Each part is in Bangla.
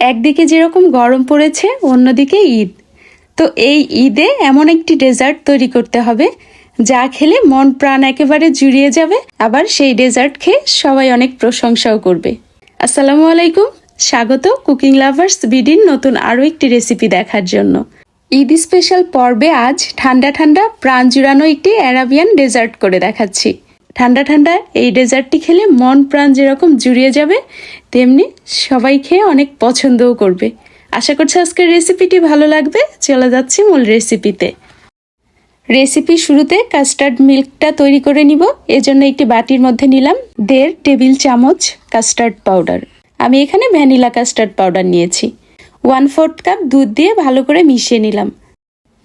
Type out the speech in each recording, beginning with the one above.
একদিকে যেরকম গরম পড়েছে, অন্যদিকে ঈদ। তো এই ঈদে এমন একটি ডেজার্ট তৈরি করতে হবে, যা খেলে মন প্রাণ একেবারে জুড়িয়ে যাবে, আবার সেই ডেজার্ট খেয়ে সবাই অনেক প্রশংসাও করবে। আসসালামু আলাইকুম, স্বাগত কুকিং লাভার্স বিডির নতুন আরও একটি রেসিপি দেখার জন্য। ঈদ স্পেশাল পর্বে আজ ঠান্ডা ঠান্ডা প্রাণ জুড়ানো একটি অ্যারাবিয়ান ডেজার্ট করে দেখাচ্ছি। ঠান্ডা ঠান্ডা এই ডেজার্টটি খেলে মন প্রাণ যেরকম জুড়িয়ে যাবে, তেমনি সবাই খেয়ে অনেক পছন্দও করবে। আশা করছি আজকের রেসিপিটি ভালো লাগবে। চলে যাচ্ছি মূল রেসিপিতে। রেসিপি শুরুতে কাস্টার্ড মিল্কটা তৈরি করে নিব। এজন্য একটি বাটির মধ্যে নিলাম দেড় টেবিল চামচ কাস্টার্ড পাউডার। আমি এখানে ভ্যানিলা কাস্টার্ড পাউডার নিয়েছি। ওয়ান ফোর্থ কাপ দুধ দিয়ে ভালো করে মিশিয়ে নিলাম।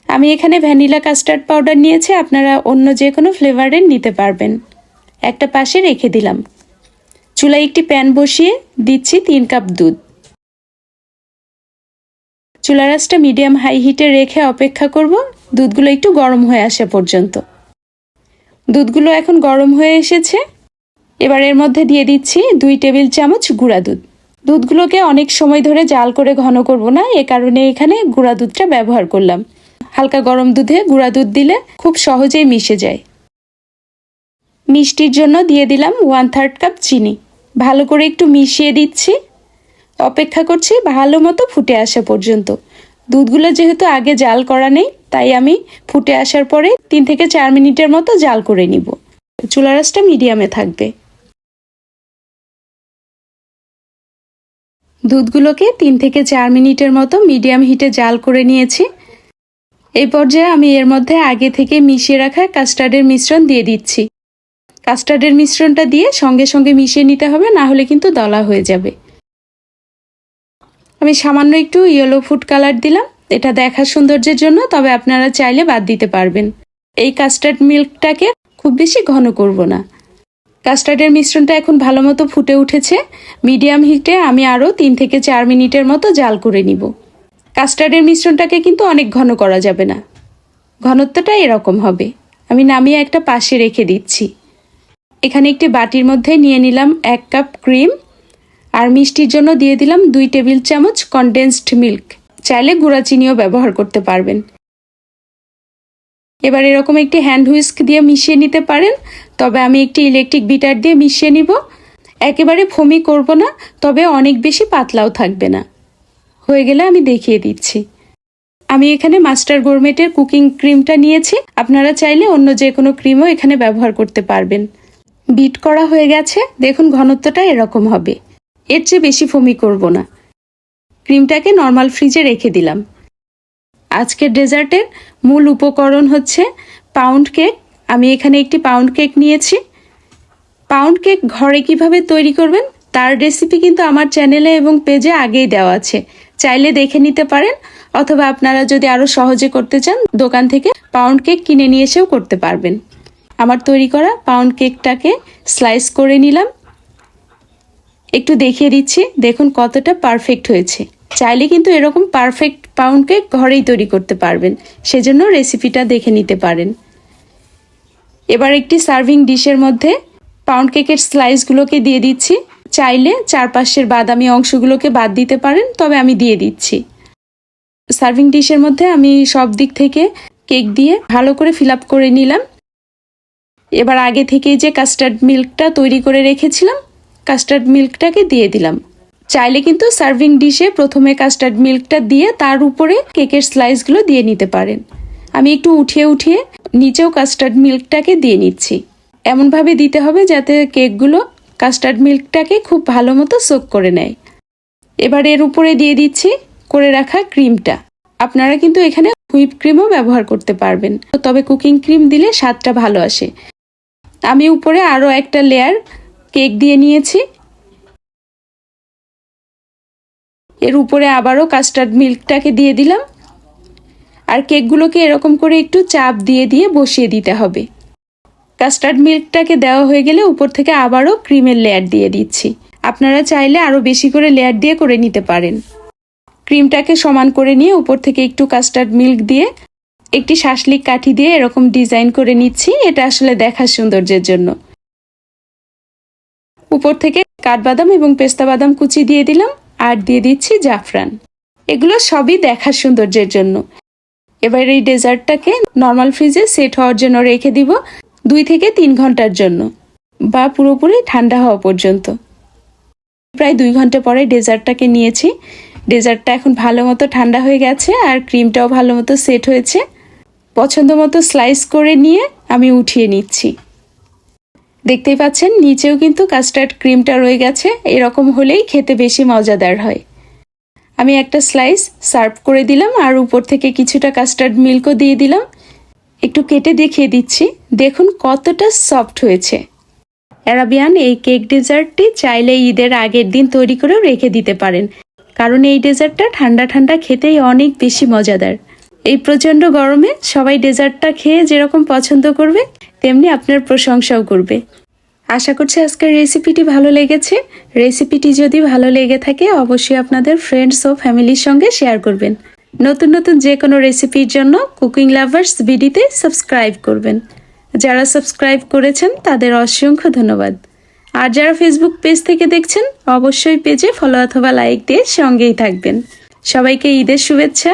আমি এখানে ভ্যানিলা কাস্টার্ড পাউডার নিয়েছি, আপনারা অন্য যে কোনো ফ্লেভারের নিতে পারবেন। একটা পাশে রেখে দিলাম। চুলায় একটি প্যান বসিয়ে দিচ্ছি তিন কাপ দুধ। চুলা রাসটা মিডিয়াম হাই হিটে রেখে অপেক্ষা করব। দুধগুলো একটু গরম হয়ে আসা পর্যন্ত। দুধগুলো এখন গরম হয়ে এসেছে। এবার এর মধ্যে দিয়ে দিচ্ছি দুই টেবিল চামচ গুঁড়া দুধ। দুধগুলোকে অনেক সময় ধরে জাল করে ঘন করব না, এ কারণে এখানে গুঁড়া দুধটা ব্যবহার করলাম। হালকা গরম দুধে গুঁড়া দুধ দিলে খুব সহজেই মিশে যায়। মিষ্টির জন্য দিয়ে দিলাম ওয়ান থার্ড কাপ চিনি। ভালো করে একটু মিশিয়ে দিচ্ছি। অপেক্ষা করছি ভালো মতো ফুটে আসা পর্যন্ত। দুধগুলো যেহেতু আগে জাল করা নেই, তাই আমি ফুটে আসার পরে তিন থেকে চার মিনিটের মতো জাল করে নিব। চুলা রাসটা মিডিয়ামে থাকবে। দুধগুলোকে তিন থেকে চার মিনিটের মতো মিডিয়াম হিটে জাল করে নিয়েছি। এই পর্যায়ে আমি এর মধ্যে আগে থেকে মিশিয়ে রাখা কাস্টার্ডের মিশ্রণ দিয়ে দিচ্ছি। কাস্টার্ডের মিশ্রণটা দিয়ে সঙ্গে সঙ্গে মিশিয়ে নিতে হবে, না হলে কিন্তু দলা হয়ে যাবে। আমি সামান্য একটু ইয়েলো ফুড কালার দিলাম। এটা দেখার সৌন্দর্যের জন্য, তবে আপনারা চাইলে বাদ দিতে পারবেন। এই কাস্টার্ড মিল্কটাকে খুব বেশি ঘন করব না। কাস্টার্ডের মিশ্রণটা এখন ভালো মতো ফুটে উঠেছে। মিডিয়াম হিটে আমি আরও তিন থেকে চার মিনিটের মতো জাল করে নিব। কাস্টার্ডের মিশ্রণটাকে কিন্তু অনেক ঘন করা যাবে না। ঘনত্বটা এরকম হবে। আমি নামিয়ে একটা পাশে রেখে দিচ্ছি। এখানে একটি বাটির মধ্যে নিয়ে নিলাম এক কাপ ক্রিম আর মিষ্টির জন্য দিয়ে দিলাম দুই টেবিল চামচ কনডেন্সড মিল্ক চাইলে গুঁড়া চিনিও ব্যবহার করতে পারবেন। এবার এরকম একটি হ্যান্ড হুইস্ক দিয়ে মিশিয়ে নিতে পারেন। তবে আমি একটি ইলেকট্রিক বিটার দিয়ে মিশিয়ে নিব। একেবারে ফমি করব না, তবে অনেক বেশি পাতলাও থাকবে না। হয়ে গেলে আমি দেখিয়ে দিচ্ছি। আমি এখানে মাস্টার গোরমেটের কুকিং ক্রিমটা নিয়েছি। আপনারা চাইলে অন্য যে কোনো ক্রিমও এখানে ব্যবহার করতে পারবেন। বিট করা হয়ে গেছে, দেখুন ঘনত্বটা এরকম হবে। এর চেয়ে বেশি ফমি করব না। ক্রিমটাকে নর্মাল ফ্রিজে রেখে দিলাম। আজকের ডেজার্টের মূল উপকরণ হচ্ছে পাউন্ড কেক। আমি এখানে একটি পাউন্ড কেক নিয়েছি। পাউন্ড কেক ঘরে কীভাবে তৈরি করবেন, তার রেসিপি কিন্তু আমার চ্যানেলে এবং পেজে আগেই দেওয়া আছে। চাইলে দেখে নিতে পারেন, অথবা আপনারা যদি আরও সহজে করতে চান, দোকান থেকে পাউন্ড কেক কিনে নিয়ে এসেও করতে পারবেন। আমার তৈরি করা পাউন্ড কেকটাকে স্লাইস করে নিলাম। একটু দেখিয়ে দিচ্ছি, দেখুন কতটা পারফেক্ট হয়েছে। চাইলে কিন্তু এরকম পারফেক্ট পাউন্ড কেক ঘরেই তৈরি করতে পারবেন, সেজন্য রেসিপিটা দেখে নিতে পারেন। এবার একটি সার্ভিং ডিশের মধ্যে পাউন্ড কেকের স্লাইসগুলোকে দিয়ে দিচ্ছি। চাইলে চারপাশের বাদামি অংশগুলোকে বাদ দিতে পারেন, তবে আমি দিয়ে দিচ্ছি। সার্ভিং ডিশের মধ্যে আমি সব দিক থেকে কেক দিয়ে ভালো করে ফিল করে নিলাম। এবার আগে থেকেই যে কাস্টার্ড মিল্কটা তৈরি করে রেখেছিলাম কাস্টার্ড মিল্কটাকে দিয়ে দিলাম। চাইলে কিন্তু সার্ভিং ডিশে প্রথমে কাস্টার্ড মিল্কটা দিয়ে তার উপরে কেকের স্লাইসগুলো দিয়ে নিতে পারেন। আমি একটু উঠিয়ে উঠিয়ে নিচেও কাস্টার্ড মিল্কটাকে দিয়ে নিচ্ছি। এমনভাবে দিতে হবে যাতে কেকগুলো কাস্টার্ড মিল্কটাকে খুব ভালো মতো সোক করে নেয়। এবার এর উপরে দিয়ে দিচ্ছি করে রাখা ক্রিমটা আপনারা কিন্তু এখানে হুইপ ক্রিমও ব্যবহার করতে পারবেন। তবে কুকিং ক্রিম দিলে স্বাদটা ভালো আসে। আমি উপরে আরও একটা লেয়ার কেক দিয়ে নিয়েছি। এর উপরে আবারও কাস্টার্ড মিল্কটাকে দিয়ে দিলাম। আর কেকগুলোকে এরকম করে একটু চাপ দিয়ে দিয়ে বসিয়ে দিতে হবে। কাস্টার্ড মিল্কটাকে দেওয়া হয়ে গেলে উপর থেকে আবারও ক্রিমের লেয়ার দিয়ে দিচ্ছি। আপনারা চাইলে আরও বেশি করে লেয়ার দিয়ে করে নিতে পারেন। ক্রিমটাকে সমান করে নিয়ে উপর থেকে একটু কাস্টার্ড মিল্ক দিয়ে একটি শাসলিক কাঠি দিয়ে এরকম ডিজাইন করে নিচ্ছি, এটা আসলে দেখার সৌন্দর্যের জন্য। উপর থেকে কাঠবাদাম এবং পেস্তা বাদাম কুচি দিয়ে দিলাম, আর দিয়ে দিচ্ছি জাফরান। এগুলো সবই দেখার সৌন্দর্যের জন্য। এবার এই ডেজার্টটাকে নর্মাল ফ্রিজে সেট হওয়ার জন্য রেখে দিব দুই থেকে তিন ঘণ্টার জন্য, বা পুরোপুরি ঠান্ডা হওয়া পর্যন্ত। প্রায় দুই ঘণ্টা পরে ডেজার্টটাকে নিয়েছি। ডেজার্টটা এখন ভালো মতো ঠান্ডা হয়ে গেছে, আর ক্রিমটাও ভালো মতো সেট হয়েছে। পছন্দ মতো স্লাইস করে নিয়ে আমি উঠিয়ে নিচ্ছি। দেখতেই পাচ্ছেন, নিচেও কিন্তু কাস্টার্ড ক্রিমটা রয়ে গেছে। এরকম হলেই খেতে বেশি মজাদার হয়। আমি একটা স্লাইস সার্ভ করে দিলাম আর উপর থেকে কিছুটা কাস্টার্ড মিল্কও দিয়ে দিলাম। একটু কেটে দেখিয়ে দিচ্ছি। দেখুন কতটা সফট হয়েছে। অ্যারাবিয়ান এই কেক ডেজার্টটি চাইলে ঈদের আগের দিন তৈরি করেও রেখে দিতে পারেন। কারণ এই ডেজার্টটা ঠান্ডা ঠান্ডা খেতেই অনেক বেশি মজাদার। এই প্রচণ্ড গরমে সবাই ডেজার্টটা খেয়ে যেরকম পছন্দ করবে, তেমনি আপনার প্রশংসাও করবে। আশা করছি আজকের রেসিপিটি ভালো লেগেছে। রেসিপিটি যদি ভালো লেগে থাকে, অবশ্যই আপনাদের ফ্রেন্ডস ও ফ্যামিলির সঙ্গে শেয়ার করবেন। নতুন নতুন যে কোনো রেসিপির জন্য কুকিং লাভার্স বিডিতে সাবস্ক্রাইব করবেন। যারা সাবস্ক্রাইব করেছেন, তাদের অসংখ্য ধন্যবাদ। আর যারা ফেসবুক পেজ থেকে দেখছেন, অবশ্যই পেজে ফলো অথবা লাইক দিয়ে সঙ্গেই থাকবেন। সবাইকে ঈদের শুভেচ্ছা।